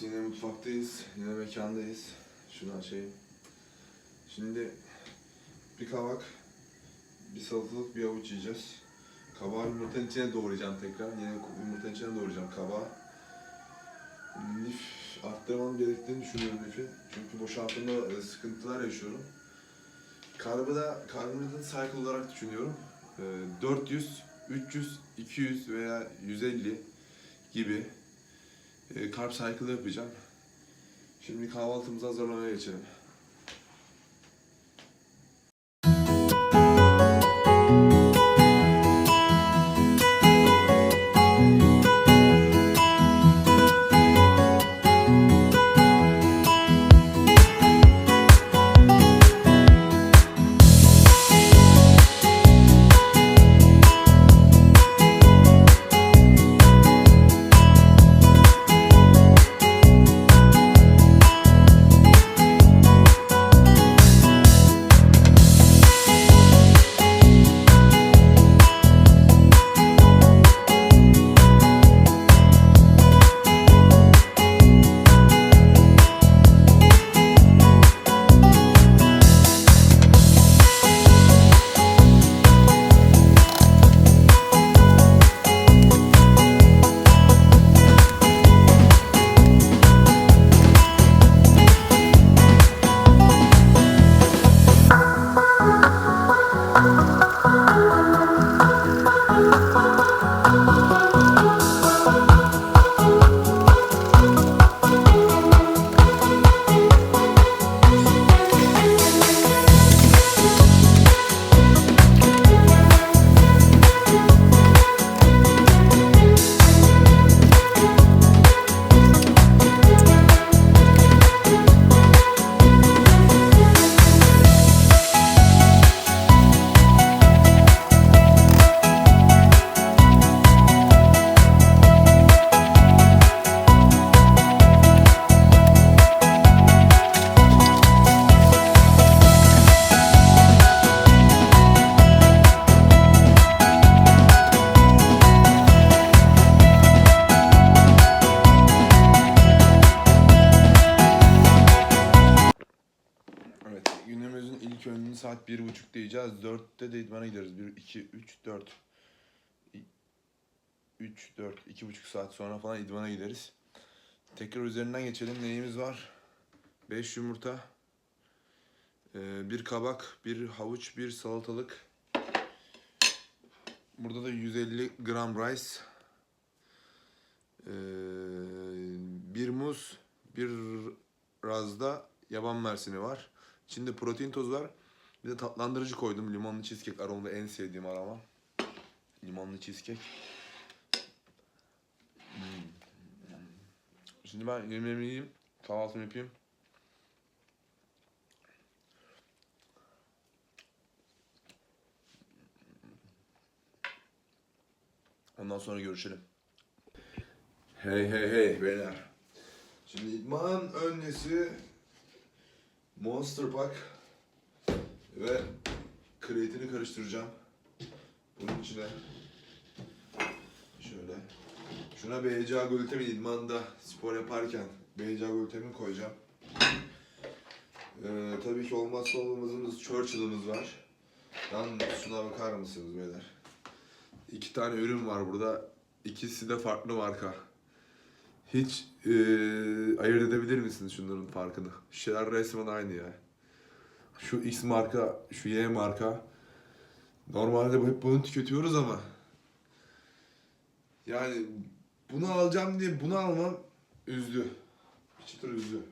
yine mutfaktayız. Yine mekandayız. Şunu açayım. Şimdi bir kabak, bir salatalık, bir avuç yiyeceğiz. Kabağı yumurtanın içine doğrayacağım tekrar. Yine yumurtanın içine doğrayacağım kabağı. Lif arttırmam gerektiğini düşünüyorum lifi. Çünkü boşaltımda e, sıkıntılar yaşıyorum. Karbı da karbonhidratın cycle olarak düşünüyorum. E, 400, 300, 200 veya 150 gibi e, carb cycle yapacağım. Şimdi kahvaltımızı hazırlamaya geçelim. Günümüzün ilk öğününü saat bir buçukta yiyeceğiz. Dörtte de idmana gideriz. Bir, iki, üç, dört. İ- Üç, dört, iki buçuk saat sonra falan idmana gideriz. Tekrar üzerinden geçelim. Neyimiz var? Beş yumurta. ee, bir kabak, bir havuç, bir salatalık. Burada da 150 gram rice. Ee, bir muz, bir razda yaban mersini var. İçinde protein tozu var. Bir de tatlandırıcı koydum. Limonlu cheesecake aromalı en sevdiğim aroma. Limonlu cheesecake. Hmm. Şimdi ben yemeğimi yiyeyim. Kahvaltımı yapayım. Ondan sonra görüşelim. Hey hey hey beyler. Şimdi idman öncesi Monster Pack ve kreatini karıştıracağım. Bunun içine şöyle şuna BCA glutamin idmanda spor yaparken BCA glutamin koyacağım. Ee, tabii ki olmazsa olmazımız Churchill'ımız var. Lan şuna bakar mısınız beyler? İki tane ürün var burada. İkisi de farklı marka. Hiç eee ayırt edebilir misiniz şunların farkını? Şeyler resmen aynı ya. Şu X marka, şu Y marka. Normalde hep bunu tüketiyoruz ama yani bunu alacağım diye bunu almam üzdü. Bir çıtır üzdü.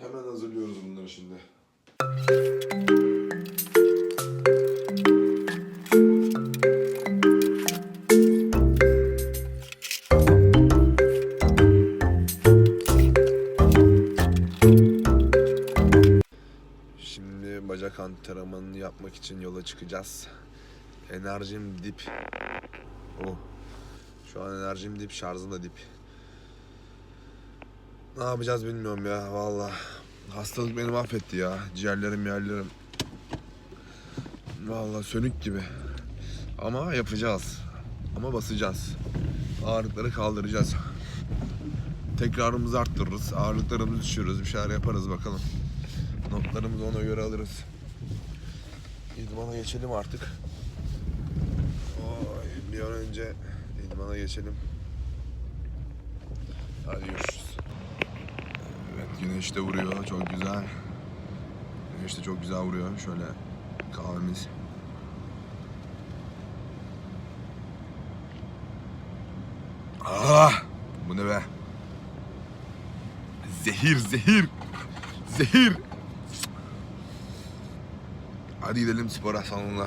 Hemen hazırlıyoruz bunları şimdi. Bacak antrenmanını yapmak için yola çıkacağız. Enerjim dip. Oh. Şu an enerjim dip, şarjım da dip. Ne yapacağız bilmiyorum ya valla. Hastalık beni mahvetti ya. Ciğerlerim yerlerim. Valla sönük gibi. Ama yapacağız. Ama basacağız. Ağırlıkları kaldıracağız. tekrarımızı arttırırız. Ağırlıklarımızı düşürürüz. Bir şeyler yaparız bakalım. Notlarımızı ona göre alırız. İdmana geçelim artık. Oy, bir an önce idmana geçelim. Hadi görüşürüz. Evet güneş de vuruyor. Çok güzel. Güneş de çok güzel vuruyor. Şöyle kahvemiz. Ah! Bu ne be? Zehir, zehir. Zehir. Hadi gidelim spora salonuna.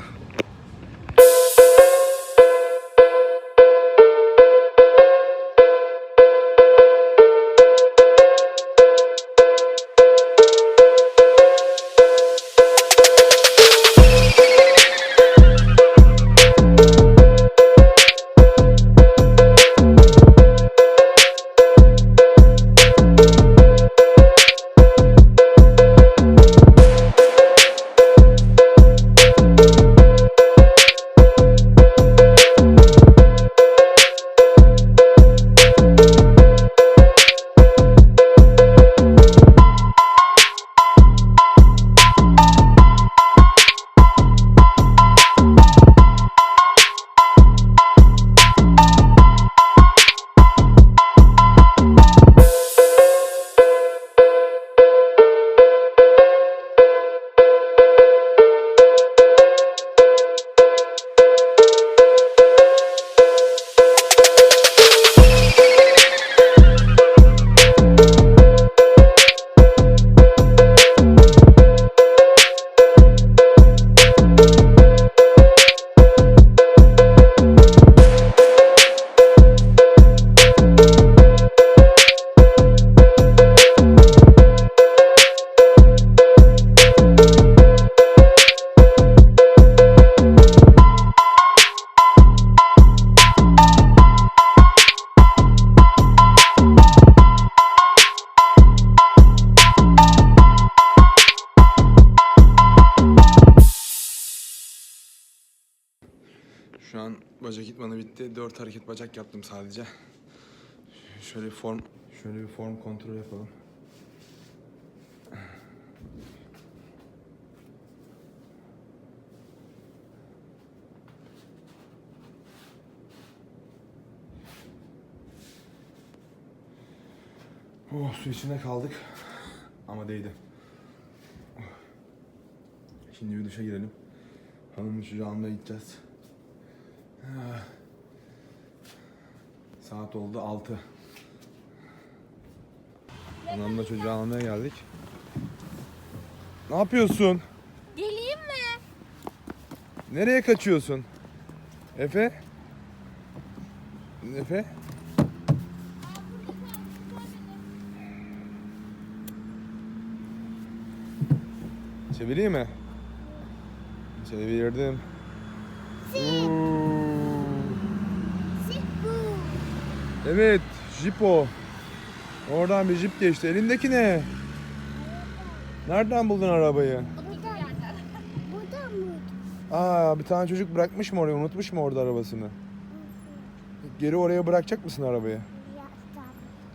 4 hareket bacak yaptım sadece. Şöyle bir form şöyle bir form kontrol yapalım. Oh, su içinde kaldık. Ama değdi. Şimdi bir duşa girelim. Hanımın almaya gideceğiz. Saat oldu 6. Anamla çocuğu almaya geldik. Ne yapıyorsun? Geleyim mi? Nereye kaçıyorsun? Efe? Efe? Çevireyim mi? Çevirdim. Oo. Evet, jip o. Oradan bir jip geçti. Elindeki ne? Nereden buldun arabayı? Burada. Burada mı? Aa, bir tane çocuk bırakmış mı oraya? Unutmuş mu orada arabasını? Geri oraya bırakacak mısın arabayı?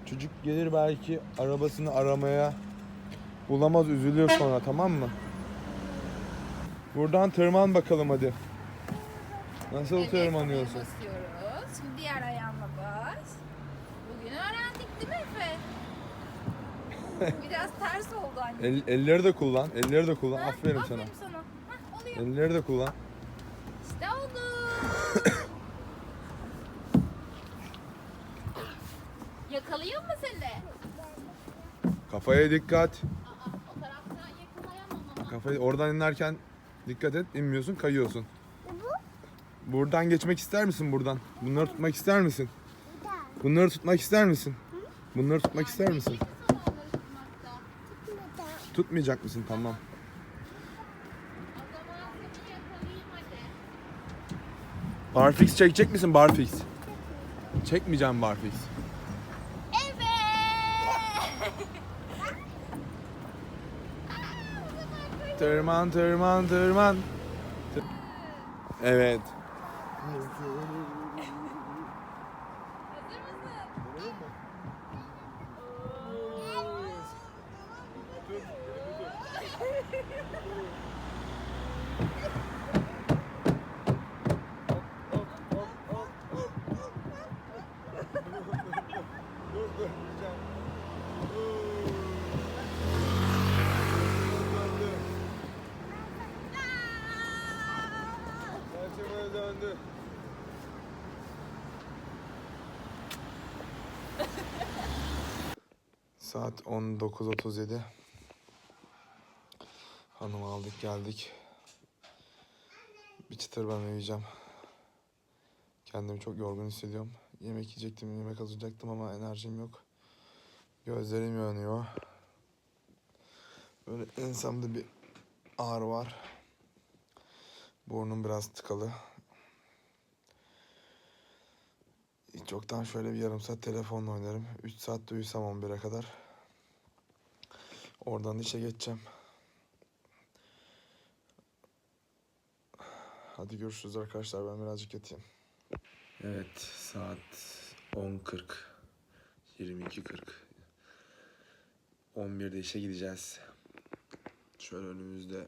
Çocuk gelir belki arabasını aramaya bulamaz üzülür sonra tamam mı? Buradan tırman bakalım hadi. Nasıl Evet, tırmanıyorsun? basıyoruz. Şimdi diğer Biraz ters oldu anne. El, elleri de kullan. Elleri de kullan. Ha, Aferin sana. sana. Hah, oluyor. Elleri de kullan. İşte oldu. Yakalayayım mı seni? Kafaya dikkat. Aa, o taraftan yakalayamam ama. Kafayı oradan inerken dikkat et. inmiyorsun, kayıyorsun. Buradan geçmek ister misin buradan? Bunları tutmak ister misin? Bunları tutmak ister misin? Bunları tutmak ister misin? Tutmayacak mısın? Tamam. Barfix çekecek misin Barfix? Çekmeyeceğim Barfix. Evet. Tırman tırman tırman. Tır- Evet. Hazır mısın? Saat 19.37. Hanımı aldık geldik. Bir çıtır ben uyuyacağım. Kendimi çok yorgun hissediyorum. Yemek yiyecektim, yemek hazırlayacaktım ama enerjim yok. Gözlerim yanıyor. Böyle ensemde bir ağrı var. Burnum biraz tıkalı. Çoktan şöyle bir yarım saat telefonla oynarım. 3 saat de uyusam 11'e kadar. Oradan işe geçeceğim. Hadi görüşürüz arkadaşlar. Ben birazcık yatayım. Evet saat 10.40. 22.40. 11'de işe gideceğiz. Şöyle önümüzde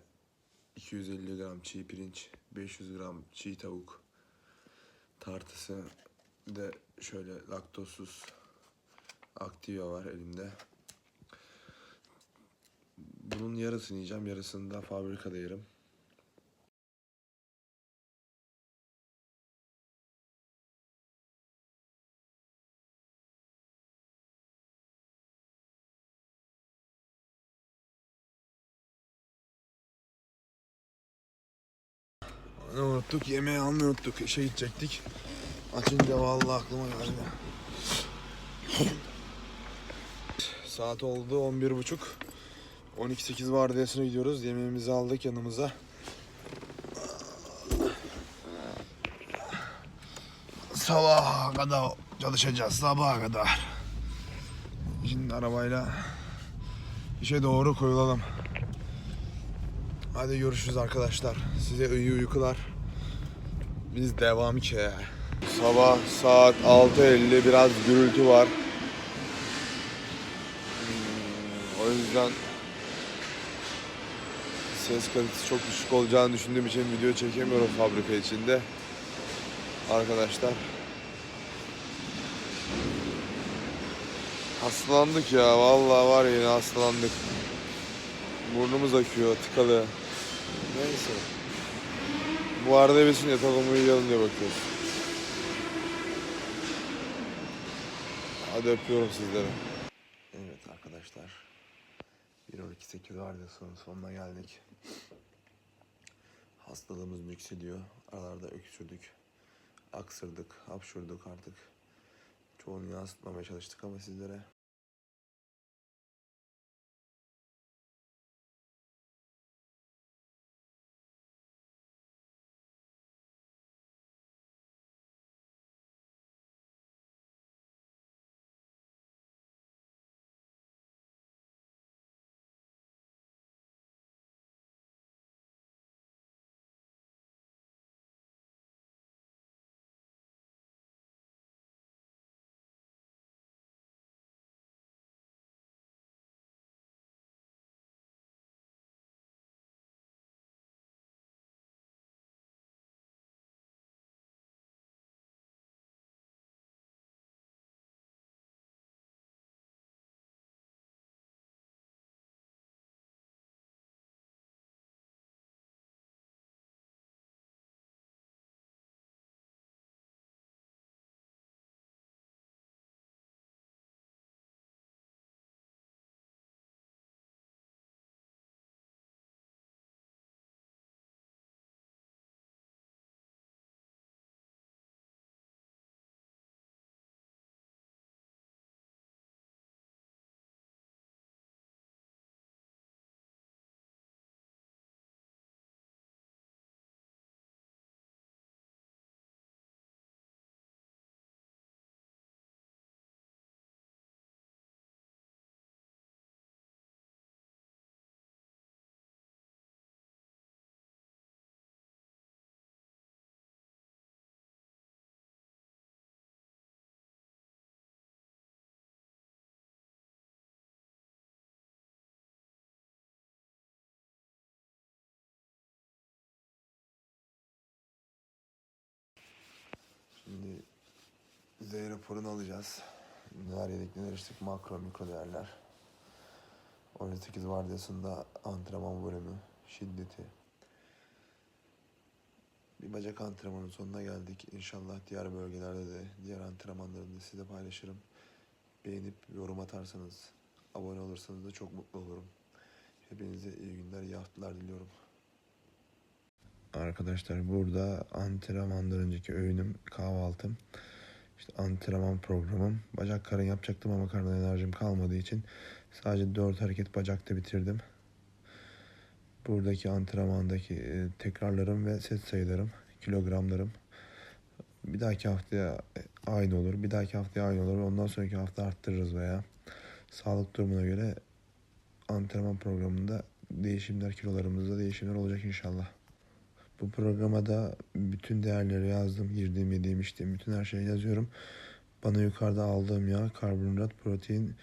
250 gram çiğ pirinç, 500 gram çiğ tavuk tartısı de şöyle laktozsuz Activia var elimde. Bunun yarısını yiyeceğim, yarısını da fabrikada yerim. Ne unuttuk? Yemeği almayı unuttuk. İşe gidecektik. Açınca vallahi aklıma geldi. Saat oldu 11.30. 12.8 vardiyasına gidiyoruz. Yemeğimizi aldık yanımıza. Sabaha kadar çalışacağız. Sabaha kadar. Şimdi arabayla işe doğru koyulalım. Hadi görüşürüz arkadaşlar. Size iyi uykular. Biz devam ki. Sabah saat 6.50 biraz gürültü var. Hmm, O yüzden ses kalitesi çok düşük olacağını düşündüğüm için video çekemiyorum fabrika içinde. Arkadaşlar. Hastalandık ya vallahi var yine hastalandık. Burnumuz akıyor, tıkalı. Neyse. Bu arada besin yatalım uyuyalım diye bakıyoruz. Hadi öpüyorum sizleri. Evet arkadaşlar. 1.12.8 vardı son sonuna geldik. Hastalığımız yükseliyor. Aralarda öksürdük. Aksırdık, hapşurduk artık. Çoğunu yansıtmamaya çalıştık ama sizlere Şimdi Z raporunu alacağız. Neler yedik neler içtik makro mikro değerler. 18 vardiyasında antrenman bölümü, şiddeti. Bir bacak antrenmanın sonuna geldik. İnşallah diğer bölgelerde de, diğer antrenmanlarında size paylaşırım. Beğenip yorum atarsanız, Abone olursanız da çok mutlu olurum. Hepinize iyi günler, iyi haftalar diliyorum. Arkadaşlar burada antrenmandan önceki öğünüm kahvaltım. İşte antrenman programım. Bacak karın yapacaktım ama karın enerjim kalmadığı için sadece 4 hareket bacakta bitirdim. Buradaki antrenmandaki e, tekrarlarım ve set sayılarım, kilogramlarım. Bir dahaki haftaya e, aynı olur. Bir dahaki haftaya aynı olur. Ondan sonraki hafta arttırırız veya sağlık durumuna göre antrenman programında değişimler, kilolarımızda değişimler olacak inşallah. Bu programa da bütün değerleri yazdım. Girdiğim, yediğim, içtiğim bütün her şeyi yazıyorum. Bana yukarıda aldığım yağ, karbonhidrat, protein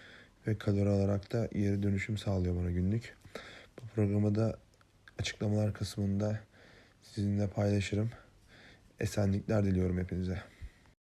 ve kalori olarak da geri dönüşüm sağlıyor bana günlük. Bu programı da açıklamalar kısmında sizinle paylaşırım. Esenlikler diliyorum hepinize.